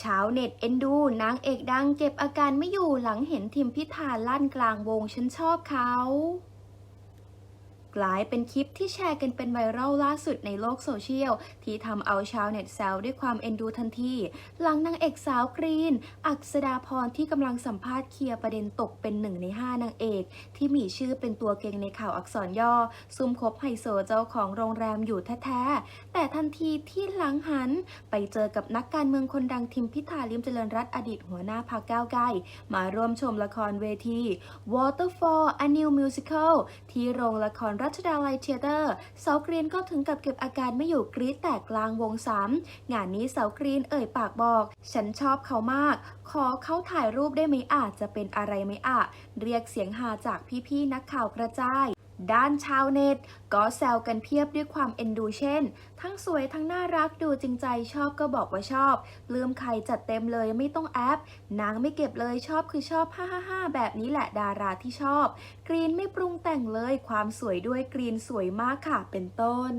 ชาวเน็ตเอ็นดูนางเอกดังเก็บอาการไม่อยู่หลังเห็นทิมพิธาลั่นกลางวงฉันชอบเขา กลายเป็นคลิปที่แชร์กันเป็นไวรัลล่าสุดในโลกโซเชียล ที่ทำเอาชาวเน็ตแซวด้วยความเอ็นดูทันที หลังนางเอกสาวกรีน อักษดาพรที่กำลังสัมภาษณ์เคลียร์ประเด็นตกเป็นหนึ่งในห้านางเอก ที่มีชื่อเป็นตัวเก่งในข่าวอักษรย่อ ซุ่มคบไฮโซเจ้าของโรงแรมอยู่แท้ๆ แต่ทันทีที่หลังหัน ไปเจอกับนักการเมืองคนดังทิมพิธาลิมเจริญรัตอดีตหัวหน้าพรรคก้าวไกลมาร่วมชมละครเวที Waterfall a New Musical ที่โรงละครรัชดาลัยเทเตอร์เสาวกรีนก็ถึงกับเก็บอาการไม่อยู่กรี๊ดแตกกลางวงสามงานนี้เสาวกรีนเอ่ยปากบอก ฉันชอบเขามาก ขอเขาถ่ายรูปได้ไหมอาจจะเป็นอะไรไหมอะเรียกเสียงฮาจากพี่ๆนักข่าวกระจาย ด้านชาวเน็ตก็แซวกันเพียบด้วยความเอ็นดูเช่น ทั้งสวยทั้งน่ารักดูจริงใจชอบก็บอกว่าชอบ ปลื้มใครจัดเต็มเลยไม่ต้องแอปนางไม่เก็บเลยชอบคือชอบ 555 แบบนี้แหละดาราที่ชอบ กรีนไม่ปรุงแต่งเลยความสวยด้วยกรีนสวยมากค่ะเป็นต้น